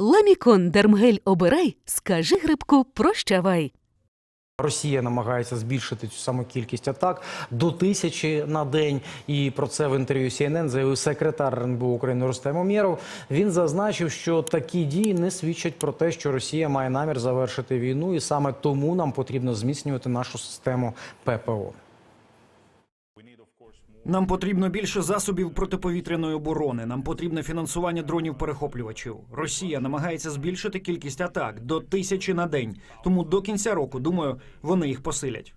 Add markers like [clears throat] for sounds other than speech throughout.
Ламікон Дермгель обирай, скажи грибку прощавай. Росія намагається збільшити цю саму кількість атак до тисячі на день. І про це в інтерв'ю CNN заявив секретар РНБО України Рустем Умєров. Він зазначив, що такі дії не свідчать про те, що Росія має намір завершити війну, і саме тому нам потрібно зміцнювати нашу систему ППО. Нам потрібно більше засобів протиповітряної оборони. Нам потрібне фінансування дронів-перехоплювачів. Росія намагається збільшити кількість атак до тисячі на день. Тому до кінця року, думаю, вони їх посилять.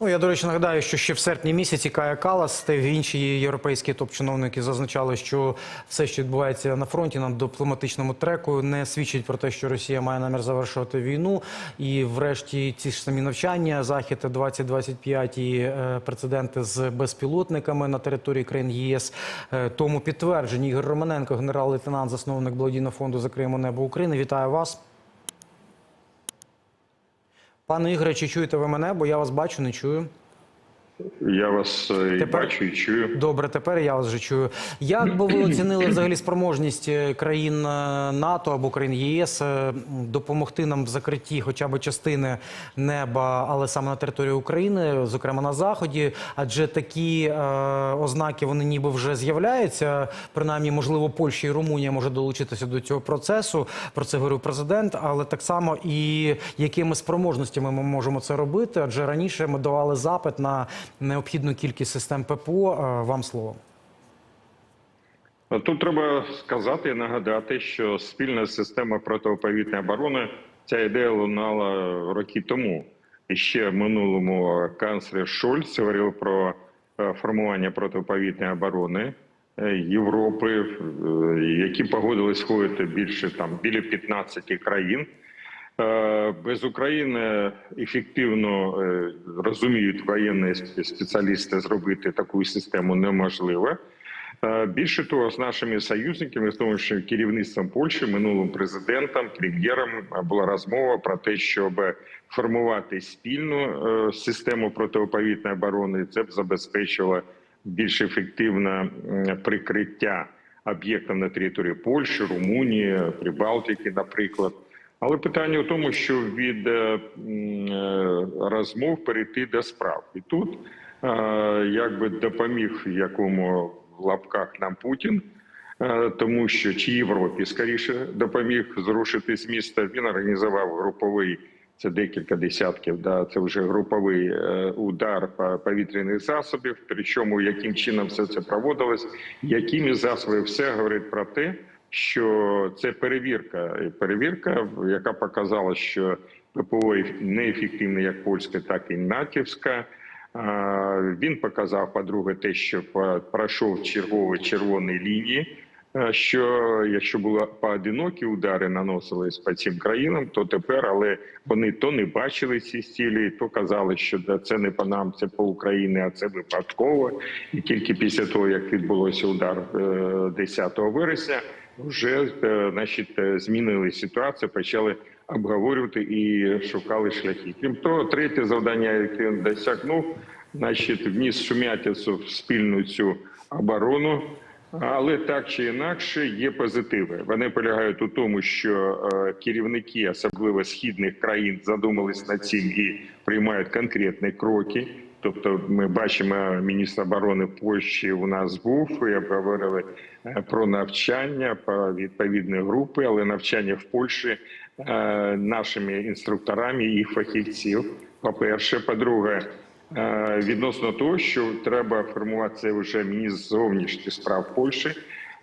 Ну, я, до речі, нагадаю, що ще в серпні місяці Кая Калас та інші європейські топ-чиновники зазначали, що все, що відбувається на фронті на дипломатичному треку, не свідчить про те, що Росія має намір завершувати війну. І врешті ці ж самі навчання, захід 2025 і е, прецеденти з безпілотниками на території країн ЄС. е, тому підтверджені Ігор Романенко, генерал-лейтенант, засновник благодійного фонду «Закриємо небо України. Вітаю вас. Пане Ігоре, чи чуєте ви мене? Бо я вас бачу, не чую. Я вас е, Тепер- бачу і чую. Добре, тепер я вас вже чую. Як би ви оцінили взагалі спроможність е, країн е, НАТО або країн ЄС допомогти нам в закритті хоча б частини неба, але саме на території України, зокрема на заході? Адже такі е, ознаки вони ніби вже з'являються. Принаймні, можливо, Польща і Румунія може долучитися до цього процесу. Про це говорив президент. Але так само і якими спроможностями ми можемо це робити? Адже раніше ми давали запит на необхідну кількість систем ППО. Е, Вам слово. Тут треба сказати і нагадати, що спільна система протиповітряної оборони ця ідея лунала роки тому. І ще в минулому канцлер Шольц говорив про е, формування протиповітряної оборони е, Європи, е, які погодились входити більше там біля 15 країн. Е, Без України ефективно е, розуміють воєнні спеціалісти зробити таку систему неможливо. Е, Більше того, з нашими союзниками, з тому що керівництвом Польщі, минулим президентом, прем'єром була розмова про те, щоб формувати спільну систему протиповітряної оборони. Це б забезпечило більш ефективне прикриття об'єктів на території Польщі, Румунії, Прибалтики, наприклад. Але питання в тому, що від е, е, розмов перейти до справ, і тут е, якби допоміг якому в лапках нам Путін, тому що чи Європі скоріше допоміг зрушити з міста. Він організував груповий. Це декілька десятків. Да, це вже груповий удар по повітряних засобів. Причому яким чином все це проводилось, якими засобами все говорить про те, що це перевірка, перевірка, яка показала, що ППО неефективне як польська, так і натівська. Він показав, по-друге, те, що пройшов чергові червоні лінії. е, Що якщо були поодинокі удари наносились по цим країнам, то тепер, але вони то не бачили ці цілі, то казали, що да, це не по нам, це по Україні, а це випадково. І тільки після того, як відбулося удар е, 10 вересня, вже е, значить, е, змінили ситуацію, почали обговорювати і шукали шляхи. Крім того, третє завдання, яке досягнув, значить, вніс шумятицю в спільну цю оборону. Але так чи інакше є позитиви. Вони полягають у тому, що е, керівники, особливо східних країн, задумались над цим і приймають конкретні кроки. Тобто, ми бачимо, міністр оборони Польщі у нас був і обговорили е, про навчання про відповідні групи, але навчання в Польщі е, нашими інструкторами і фахівців. По перше, по-друге, Е, відносно того, що треба формувати це вже міністр зовнішніх справ Польщі.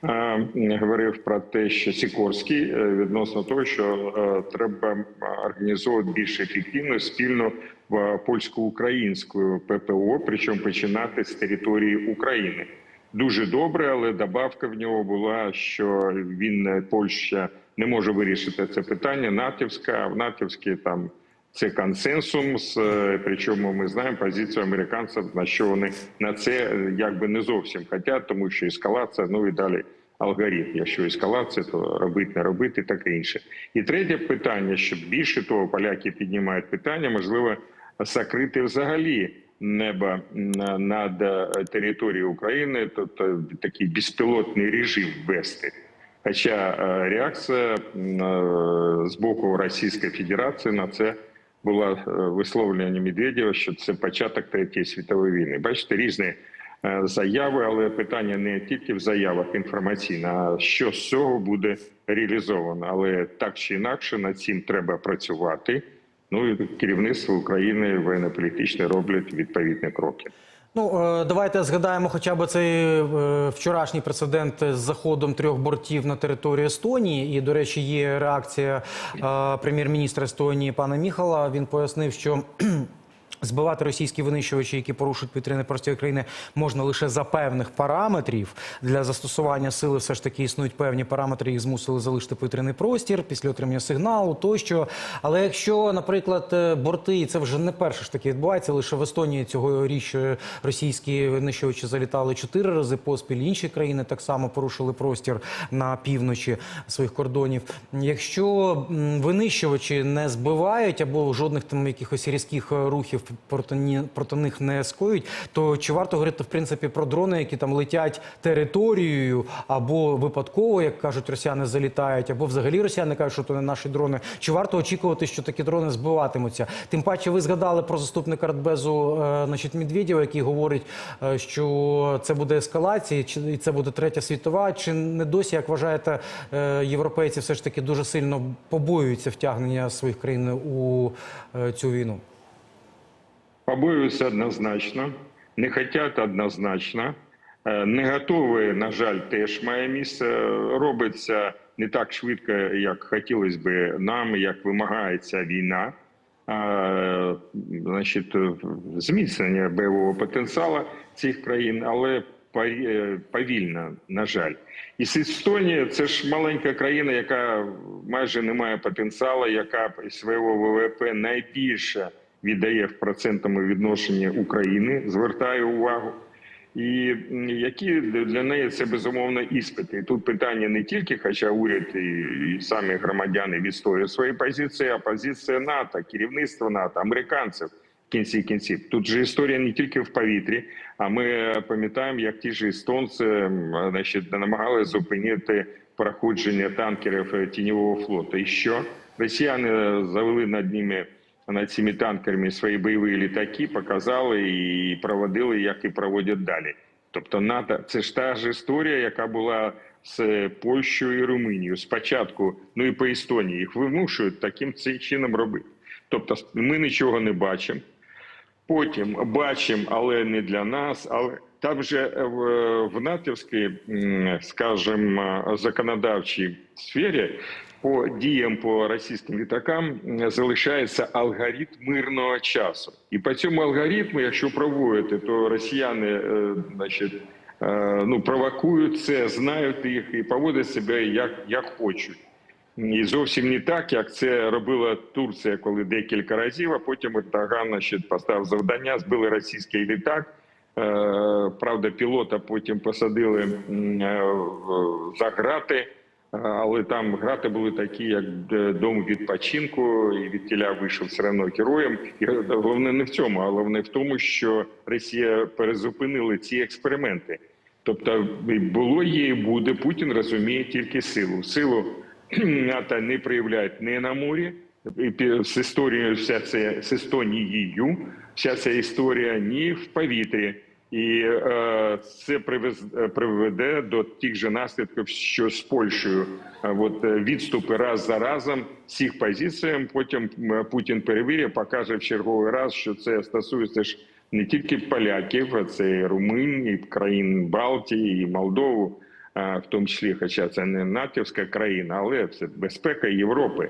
Е, Говорив про те, що Сікорський е, відносно того, що е, треба організовувати більш ефективно спільно в польсько-українську ППО, причому починати з території України. Дуже добре, але добавка в нього була, що він Польща не може вирішити це питання. Натівська в Натівській там це консенсус. е, Причому ми знаємо позицію американців, на що вони на це е, якби не зовсім хотять, тому що ескалація, ну і далі алгоритм. Якщо ескалація, то робити, не робити, і таке інше. І третє питання, що більше того, поляки піднімають питання, можливо, закрити взагалі небо на- над е, територією України, тобто такий безпілотний режим ввести. Хоча реакція з боку Російської Федерації на це була е, висловлення Медведєва, що це початок третьої світової війни. Бачите, різні е, заяви, але питання не тільки в заявах інформаційно, а що з цього буде реалізовано. Але так чи інакше над цим треба працювати. Ну і керівництво України воєнно-політичне роблять відповідні кроки. Ну, е, давайте згадаємо хоча б цей е, вчорашній прецедент з заходом трьох бортів на територію Естонії. І, до речі, є реакція е, прем'єр-міністра Естонії пана Міхала. Він пояснив, що. Збивати російські винищувачі, які порушують повітряний простір країни, можна лише за певних параметрів. Для застосування сили все ж таки існують певні параметри, їх змусили залишити повітряний простір після отримання сигналу тощо. Але якщо, наприклад, е, борти, і це вже не перше ж таки відбувається, лише в Естонії цьогоріч е, російські винищувачі залітали чотири рази поспіль. Інші країни так само порушили простір на півночі своїх кордонів. Якщо винищувачі не збивають або жодних там якихось різких е, рухів проти, ні- проти них не скоють, то чи варто говорити в принципі про дрони, які там летять територією, або випадково, як кажуть, росіяни залітають, або взагалі росіяни кажуть, що то не наші дрони. Чи варто очікувати, що такі дрони збиватимуться? Тим паче, ви згадали про заступника Радбезу, е, значить, Медведєва, який говорить, е, що це буде ескалація, чи і це буде третя світова. Чи не досі, як вважаєте, е, європейці все ж таки дуже сильно побоюються втягнення своїх країн у цю війну? Побоюються однозначно, не хочуть однозначно, е, не готові, на жаль, теж має місце. Робиться не так швидко, як хотілося би нам, як вимагається війна. А, Значить, зміцнення бойового потенціалу цих країн, але е, повільно, на жаль. І Естонія це ж маленька країна, яка майже не має потенціалу, яка свого ВВП найбільше віддає в процентному відношенні України, звертаю увагу. І які для неї це безумовно іспити. І тут питання не тільки, хоча уряд і, самі громадяни відстоюють свої позиції, а позиція НАТО, керівництво НАТО, американців в кінці кінців. Тут же історія не тільки в повітрі. А ми пам'ятаємо, як ті ж естонці м, значить, намагалися зупинити проходження танкерів е, тіньового флоту. І що росіяни завели над ними над цими танкерами свої бойові літаки, показали і проводили, як і проводять далі. Тобто НАТО це ж та ж історія, яка була з Польщею і Румунією. Спочатку, ну і по Естонії їх вимушують таким чином робити. Тобто, ми нічого не бачимо. Потім бачимо, але не для нас. Але там же е, в, натівській, скажімо, законодавчій сфері по діям по російським літакам залишається алгоритм мирного часу. І по цьому алгоритму, якщо проводити, то росіяни, е, значить, е, ну провокують це, знають їх і поводять себе як, як хочуть. І зовсім не так, як це робила Турція, коли декілька разів, а потім Ердоган значить, поставив завдання, збили російський літак. Е, Правда, пілота потім посадили е, за грати, е, але там грати були такі, як дом відпочинку, і від тіля вийшов все одно героєм. І головне не в цьому, а головне в тому, що Росія перезупинила ці експерименти. Тобто було є і буде. Путін розуміє тільки силу. Силу [clears throat] НАТО не проявляють не на морі. З історією вся це з Естонією, вся ця історія ні в повітрі. І е, це привез, приведе до тих же наслідків, що з Польщею. От е, відступи раз за разом всіх позицій. Потім Путін перевірить, покаже в черговий раз, що це стосується ж не тільки поляків, а це і румин, і країн Балтії, і Молдову, в тому числі, хоча це не натівська країна, але це безпека Європи.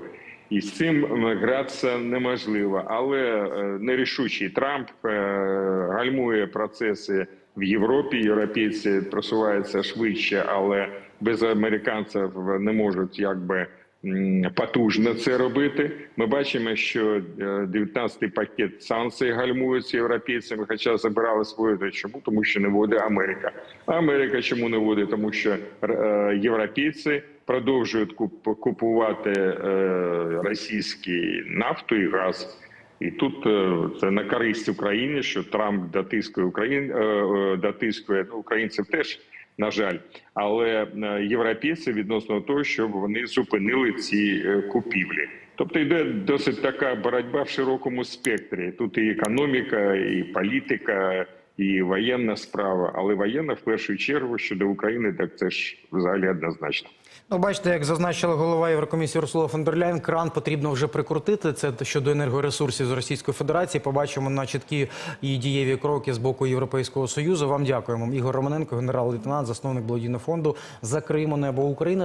І з цим гратися неможливо. Але е, нерішучий Трамп е, гальмує процеси в Європі. Європейці просуваються швидше, але без американців не можуть якби потужно це робити. Ми бачимо, що е, 19-й пакет санкцій гальмується європейцями, хоча забирали свою чому, тому що не вводить Америка. Америка чому не вводить? Тому що е, європейці продовжують куп- купувати е, російські нафту і газ. І тут е, це на користь Україні, що Трамп дотискує Україн, е, е, дотискує ну, українців теж на жаль. Але е, європейці відносно того, щоб вони зупинили ці е, купівлі. Тобто йде досить така боротьба в широкому спектрі. Тут і економіка, і політика, і воєнна справа. Але воєнна в першу чергу щодо України, так це ж взагалі однозначно. Ну, бачите, як зазначила голова Єврокомісії Урсула фон кран потрібно вже прикрутити. Це щодо енергоресурсів з Російської Федерації. Побачимо на чіткі і дієві кроки з боку Європейського союзу. Вам дякуємо. Ігор Романенко, генерал-лейтенант, засновник благодійного фонду за Криму небо України.